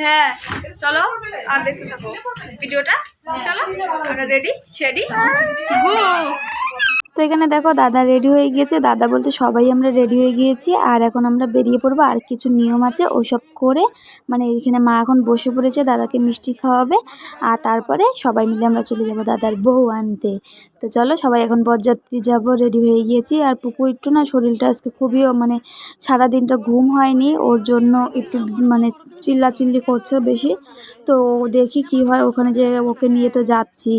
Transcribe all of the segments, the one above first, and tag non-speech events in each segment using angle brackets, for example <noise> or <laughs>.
হ্যাঁ চলো আর দেখতে থাকো। ভিডিওটা চলো রেডি শেডি গু তো এখানে দেখো দাদা রেডি হয়ে গিয়েছে। দাদা বলতে সবাই আমরা রেডি হয়ে গিয়েছি। আর এখন আমরা বেরিয়ে পড়ব। আর কিছু নিয়ম আছে, ওসব করে মানে এখানে মা এখন বসে পড়েছে, দাদাকে মিষ্টি খাওয়াবে। আর তারপরে সবাই মিলে আমরা চলে যাব দাদার বউ আনতে। তো চলো সবাই এখন বরযাত্রী যাব রেডি হয়ে গিয়েছি। আর পুকুর একটু না শরীরটা আজকে খুবই মানে সারা দিনটা ঘুম হয়নি। ওর জন্য একটু মানে চিল্লা চিল্লি করছে বেশি। তো দেখি কি হয়, ওখানে যে ওকে নিয়ে তো যাচ্ছি।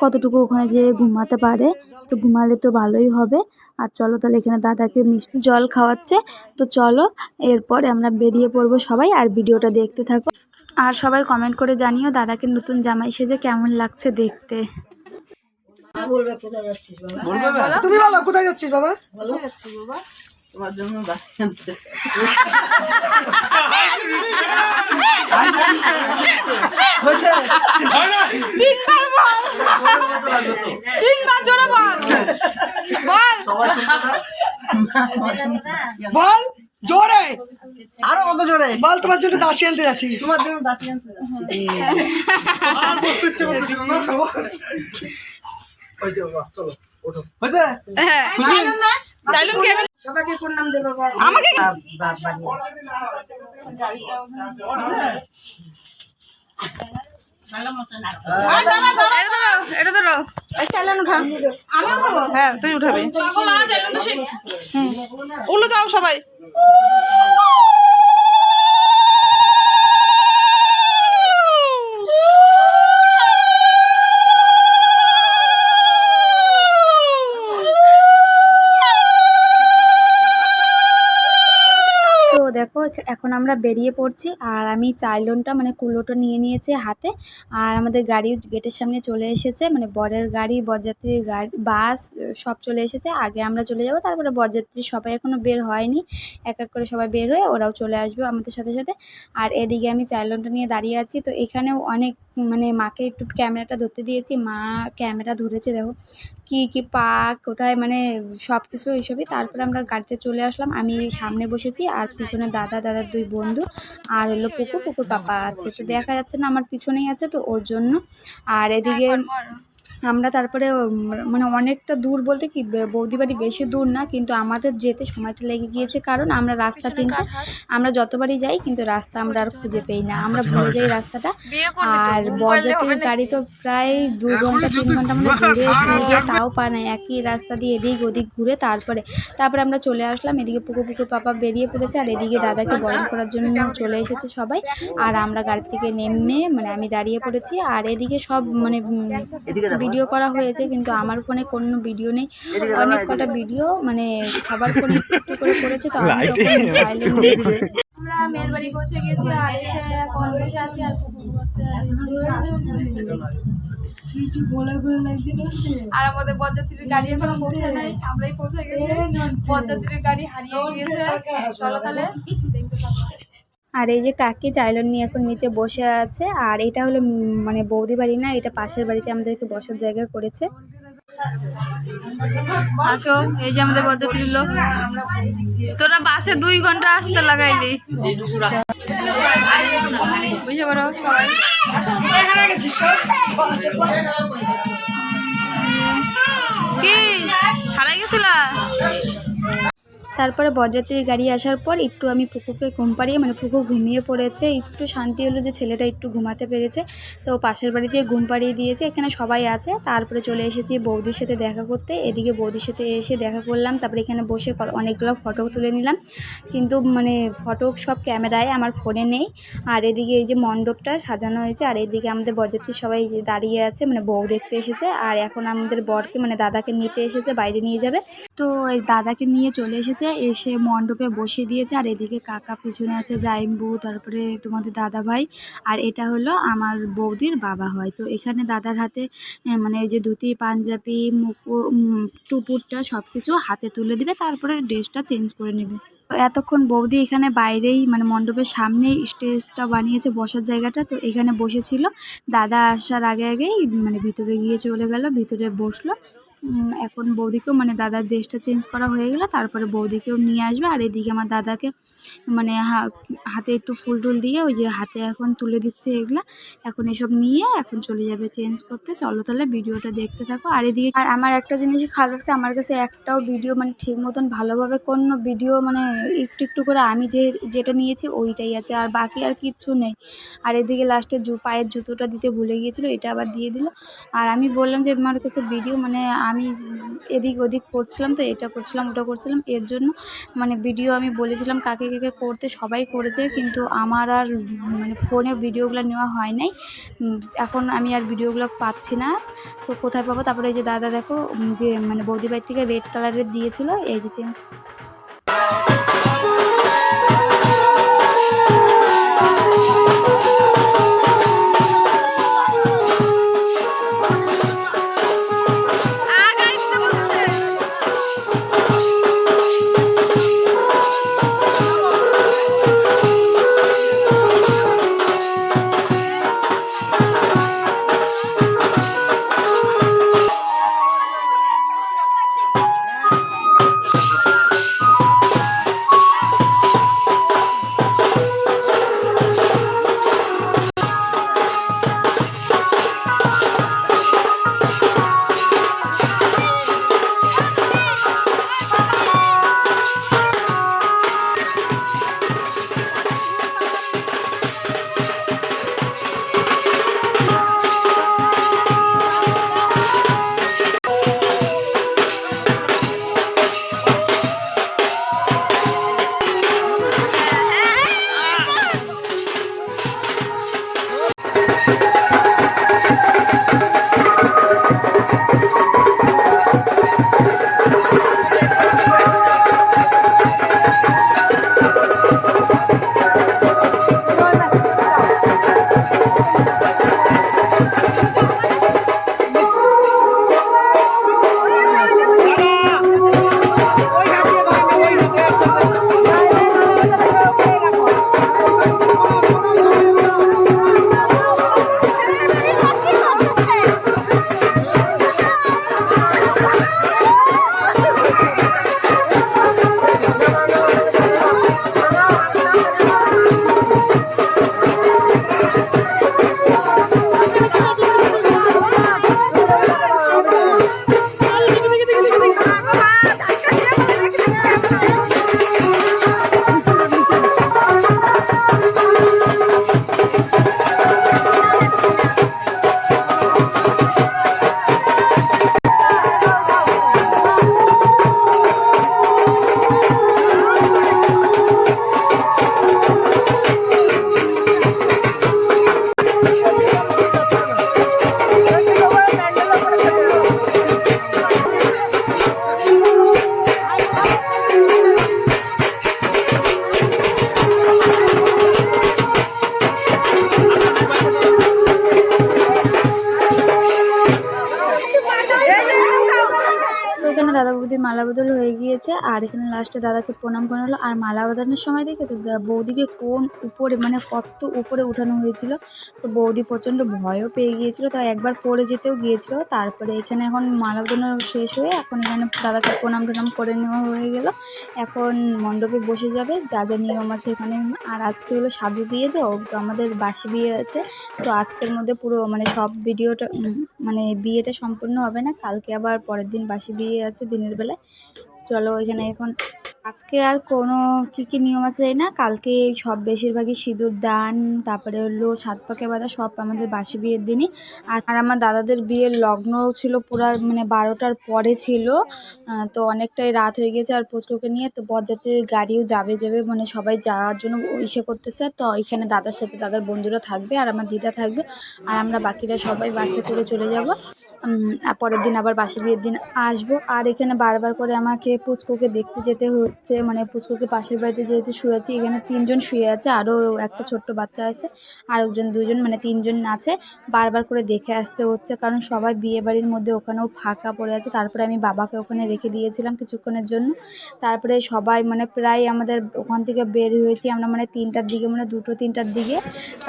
কতটুকু ওখানে যে ঘুমাতে পারে। তো ঘুমালে তো ভালোই হবে। আর চলো তাহলে এখানে দাদাকে মিষ্টি জল খাওয়াচ্ছে। তো চলো এরপরে আমরা বেরিয়ে পড়ব সবাই আর ভিডিওটা দেখতে থাকো। আর সবাই কমেন্ট করে জানিও দাদাকে নতুন জামাই সেজে কেমন লাগছে দেখতে। বলবে? কোথায় যাচ্ছিস বাবা তুমি বলো কোথায় যাচ্ছিস বাবা? ভালো যাচ্ছি বাবা তোমার জন্য? তিনবার মতো লাগল তো। তিনবার জোরে বল। বল। বল জোরে। আরও কত জোরে? বল তোমার জন্য দাসি আনতে যাচ্ছি। তোমার জন্য দাঁড়িয়ে আনতে যাচ্ছি। হয়েছে? হ্যাঁ চাইলুম কে সবাইকে কোন নাম দেবো? আমাকে ধরো এটা ধরো। আমি উঠাবো হ্যাঁ তুই উঠাবি। উল্লু দাও সবাই তো দেখো এখ- এখন আমরা বেরিয়ে পড়ছি আর আমি চাইলনটা মানে কুলোটা নিয়ে নিয়েছি হাতে আর আমাদের গাড়ি গেটের সামনে চলে এসেছে মানে বরের গাড়ি, বরযাত্রীর গাড়ি, বাস সব চলে এসেছে। আগে আমরা চলে যাব, তারপরে বরযাত্রী সবাই এখনও বের হয়নি। এক এক করে সবাই বের হয়ে ওরাও চলে আসবে আমাদের সাথে সাথে। আর এদিকে আমি চাইলনটা নিয়ে দাঁড়িয়ে আছি, তো এখানেও অনেক মানে মাকে একটু ক্যামেরাটা ধরতে দিয়েছি মা ক্যামেরা ধরেছে দেখো কি কি পাক কোথায় মানে সব কিছু এইসবই। তারপরে আমরা গাড়িতে চলে আসলাম আমি সামনে বসেছি আর পিছনে দাদা দাদার দুই বন্ধু আর হলো পুকুর পুকুর পাপা আছে। তো দেখা যাচ্ছে না আমার পিছনেই আছে তো ওর জন্য। আর এদিকে আমরা তারপরে মানে অনেকটা দূর বলতে কি বে- বৌদি বাড়ি বেশি দূর না কিন্তু আমাদের যেতে সময়টা লেগে গিয়েছে কারণ আমরা রাস্তা চিনতে আমরা যতবারই যাই কিন্তু রাস্তা আমরা আর খুঁজে পেই না। আমরা ভুলে যাই রাস্তাটা। আর বরযাত্রীর গাড়ি তো প্রায় দু ঘণ্টা তিন ঘণ্টা মানে ঘুরে ফিরে তাও পা নাই একই রাস্তা দিয়ে এদিক ওদিক ঘুরে তারপরে তারপরে আমরা চলে আসলাম। এদিকে পুকুর পুকুর পাপা বেরিয়ে পড়েছে আর এদিকে দাদাকে বরণ করার জন্য চলে এসেছে সবাই। আর আমরা গাড়ি থেকে নেমে মানে আমি দাঁড়িয়ে পড়েছি আর এদিকে সব মানে। ভিডিও করা হয়েছে কিন্তু আমার ফোনে কোনো ভিডিও নেই। অনেক কটা ভিডিও মানে খাবার ফোনে একটু করে করেছে তো আমি তখন আমরা মেয়ের বাড়ি পৌঁছে গেছি আর এসে এখন বসে আছি আর আর আর আমাদের বরযাত্রীর গাড়ি এখনও পৌঁছে নাই। আমরাই পৌঁছে গেছি। বরযাত্রীর গাড়ি হারিয়ে গিয়েছে। চলো তাহলে। দেখতে পাবো আর এই যে কাকি চাইলন নিয়ে এখন নিচে বসে আছে, আর এটা হলো মানে বৌদি বাড়ি না, এটা পাশের বাড়িতে আমাদেরকে বসার জায়গা করেছে। আছো, এই যে আমাদের বরযাত্রীর লোক। তোরা বাসে দুই ঘণ্টা আসতে লাগাইলি। বুঝতে পারো কি? হারাই গেছিলা? তারপরে বরযাত্রীর গাড়ি আসার পর একটু আমি পুকুরকে ঘুম পাড়িয়ে মানে পুকুর ঘুমিয়ে পড়েছে, একটু শান্তি হলো যে ছেলেটা একটু ঘুমাতে পেরেছে, তো পাশের বাড়ি দিয়ে ঘুম পাড়িয়ে দিয়েছে, এখানে সবাই আছে, তারপরে চলে এসেছি বৌদির সাথে দেখা করতে, এদিকে বৌদির সাথে এসে দেখা করলাম, তারপরে এখানে বসে অনেকগুলো ফটো তুলে নিলাম, কিন্তু মানে ফটো সব ক্যামেরায়, আমার ফোনে নেই, আর এদিকে এই যে মণ্ডপটা সাজানো হয়েছে, আর এদিকে আমাদের বরযাত্রী সবাই দাঁড়িয়ে আছে মানে বউ দেখতে এসেছে, আর এখন আমাদের বরকে মানে দাদাকে নিতে এসেছে, বাইরে নিয়ে যাবে, তো এই দাদাকে নিয়ে চলে এসেছে এসে মণ্ডপে বসিয়ে দিয়েছে, আর এদিকে কাকা পিছনে আছে জাইম্বু, তারপরে তোমাদের দাদা ভাই আর এটা হলো আমার বৌদির বাবা হয়। তো এখানে দাদার হাতে মানে ওই যে ধুতি, পাঞ্জাবি, মুকু টুপুরটা সব কিছু হাতে তুলে দিবে, তারপরে ড্রেসটা চেঞ্জ করে নেবে। এতক্ষণ বৌদি এখানে বাইরেই মানে মণ্ডপের সামনেই স্টেজটা বানিয়েছে বসার জায়গাটা, তো এখানে বসেছিল। দাদা আসার আগে আগেই মানে ভিতরে গিয়ে চলে গেল, ভিতরে বসল। এখন বৌদিকেও মানে দাদার ড্রেসটা চেঞ্জ করা হয়ে গেলে, তারপরে বৌদিকেও নিয়ে আসবে। আর এদিকে আমার দাদাকে মানে হাতে একটু ফুল টুল দিয়ে ওই যে হাতে এখন তুলে দিচ্ছে এগুলা। এখন এসব নিয়ে এখন চলে যাবে চেঞ্জ করতে। চলো তাহলে ভিডিওটা দেখতে থাকো। আর এদিকে আর আমার একটা জিনিস খারাপ লাগছে, আমার কাছে একটাও ভিডিও মানে ঠিক মতন ভালোভাবে কোনো ভিডিও মানে একটু একটু করে আমি যে, যেটা নিয়েছি ওইটাই আছে, আর বাকি আর কিচ্ছু নেই। আর এদিকে লাস্টে জু, পায়ের জুতোটা দিতে ভুলে গিয়েছিল, এটা আবার দিয়ে দিল। আর আমি বললাম যে, আমার কাছে ভিডিও মানে আমি এদিক ওদিক করছিলাম তো এটা করছিলাম, ওটা করছিলাম। এর জন্য মানে ভিডিও আমি বলেছিলাম কাকে কাকে করতে, সবাই করেছে, কিন্তু আমার আর মানে ফোনে ভিডিওগুলো নেওয়া হয় নাই। এখন আমি আর ভিডিওগুলো পাচ্ছি না। তো কোথায় পাবো? তারপরে এই যে দাদা দেখো মানে বৌদি বাড়ি থেকে রেড কালারের দিয়েছিল, এই যে চেঞ্জ বৌদির মালা বদল হয়ে গিয়েছে। আর এখানে লাস্টে দাদাকে প্রণাম করা হলো। আর মালা বদলের সময় দেখেছ? বৌদিকে কোন উপরে মানে কত উপরে উঠানো হয়েছিল? তো বৌদি প্রচণ্ড ভয়ও পেয়ে গিয়েছিল। তো একবার পড়ে যেতেও গিয়েছিল। তারপরে এখানে এখন মালা বদলানো শেষ হয়ে এখন এখানে দাদাকে প্রণাম টনাম করে নেওয়া হয়ে গেল। এখন মণ্ডপে বসে যাবে। যা যা নিয়ম আছে ওখানে আর আজকে হলো সাজু বিয়ে তো, আমাদের বাসি বিয়ে আছে। তো আজকের মধ্যে পুরো মানে সব ভিডিওটা মানে বিয়েটা সম্পূর্ণ হবে না। কালকে আবার পরের দিন বাসি বিয়ে আছে, দিনের বেলায় চলো এখানে এখন আজকে আর কোনো কী কী নিয়ম আছে না। কালকে সব বেশিরভাগই সিঁদুর দান, তারপরে হলো সাত পাকে বাঁধা সব আমাদের বাসি বিয়ের দিনই। আর আমার দাদাদের বিয়ের লগ্ন ছিল পুরো মানে বারোটার পরে ছিল। তো অনেকটাই রাত হয়ে গেছে আর পুচকুকে নিয়ে। তো বরযাত্রীর গাড়িও যাবে যাবে মানে সবাই যাওয়ার জন্য ইসে করতেছে। তো এখানে দাদার সাথে দাদার বন্ধুরা থাকবে আর আমার দিদা থাকবে। আর আমরা বাকিরা সবাই বাসে করে চলে যাব। পরের দিন আবার বাসি বিয়ের দিন আসব। আর এখানে বারবার করে আমাকে পুচকুকে দেখতে যেতে হচ্ছে মানে পুচকুকে পাশের বাড়িতে যেহেতু শুয়েছি এখানে তিনজন শুয়ে আছে, আরও একটা ছোট্ট বাচ্চা আছে, আর একজন দুজন মানে তিনজন আছে, বারবার করে দেখে আসতে হচ্ছে, কারণ সবাই বিয়ে বাড়ির মধ্যে ওখানেও ফাঁকা পড়ে আছে। তারপরে আমি বাবাকে ওখানে রেখে দিয়েছিলাম কিছুক্ষণের জন্য। তারপরে সবাই মানে প্রায় আমাদের ওখান থেকে বের হয়েছি আমরা মানে তিনটার দিকে মানে দুটো তিনটার দিকে।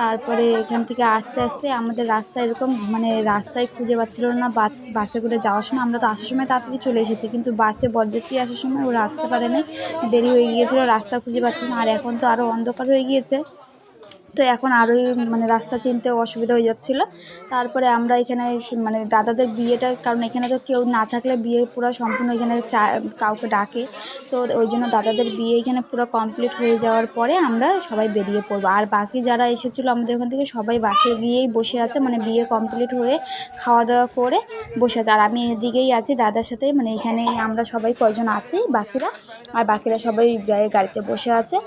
তারপরে এখান থেকে আস্তে আস্তে আমাদের রাস্তা এরকম মানে রাস্তায় খুঁজে পাচ্ছিল না। বাস, বাসে করে যাওয়ার সময় আমরা তো আসার সময় তাড়াতাড়ি চলে এসেছি, কিন্তু বাসে বরযাত্রী আসার সময় ওরা আসতে পারেনি। দেরি হয়ে গিয়েছিল, রাস্তা খুঁজে পাচ্ছিল না। আর এখন তো আরও অন্ধকার হয়ে গিয়েছে। তো এখন আরোই মানে রাস্তা চিনতে অসুবিধা হয়ে যাচ্ছিল। তারপরে আমরা এখানে মানে দাদাদের বিয়েটা কারণ এখানে তো কেউ না থাকলে বিয়ে পুরো সম্পূর্ণ এখানে চা কাউকে ডাকে। তো ওই জন্য দাদাদের বিয়ে এখানে পুরো কমপ্লিট হয়ে যাওয়ার পরে আমরা সবাই বেরিয়ে পড়ব। আর বাকি যারা এসেছিল আমাদের ওখান থেকে সবাই বাসে গিয়েই বসে আছে মানে বিয়ে কমপ্লিট হয়ে খাওয়া দাওয়া করে বসে আছে। আর আমি এদিকেই আছি দাদার সাথে মানে এখানে আমরা সবাই কয়জন আছি বাকিরা? আর বাকিরা সবাই যায় গাড়িতে বসে আছে।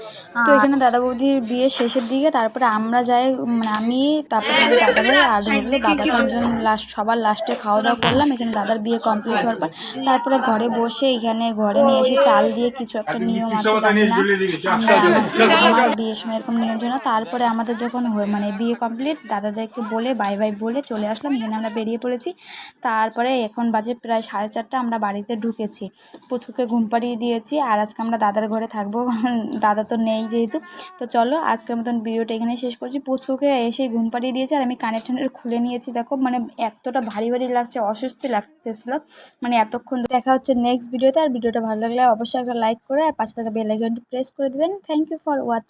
তো এখানে দাদা বৌদির বিয়ে শেষের দিকে তারপরে আমরা যাই মানে আমি তারপরে আমার দাদা ভাই আর হলো বাবা তিনজন লাস্ট সবার লাস্টে খাওয়া দাওয়া করলাম এখানে দাদার বিয়ে কমপ্লিট হওয়ার পর। তারপরে ঘরে বসে এখানে ঘরে নিয়ে এসে চাল দিয়ে কিছু একটা নিয়ম আছে জানি না। আমরা বিয়ের সময় এরকম নিয়ম ছিল তারপরে আমাদের যখন মানে বিয়ে কমপ্লিট দাদাদেরকে বলে বাই বাই বলে চলে আসলাম এখানে আমরা বেরিয়ে পড়েছি। তারপরে এখন বাজে প্রায় সাড়ে চারটা আমরা বাড়িতে ঢুকেছি। পুচুকে ঘুম পাড়িয়ে দিয়েছি আর আজকে আমরা দাদার ঘরে থাকব। <laughs> দাদা তো নেই যেহেতু। তো চলো আজকের মতন ভিডিওটা এখানে শেষ করছি। পুচুকে এসে ঘুম পাড়িয়ে দিয়েছে আর আমি কানের ঠানের খুলে নিয়েছি। দেখো মানে এতটা ভারী ভারী লাগছে, অস্বস্তি লাগতেছিল। মানে এতক্ষণ দেখা হচ্ছে নেক্সট ভিডিওতে আর ভিডিওটা ভালো লাগলে অবশ্যই একটা লাইক করে আর পাশে থাকা বেল আইকনটি প্রেস করে দেবেন। Thank you for watch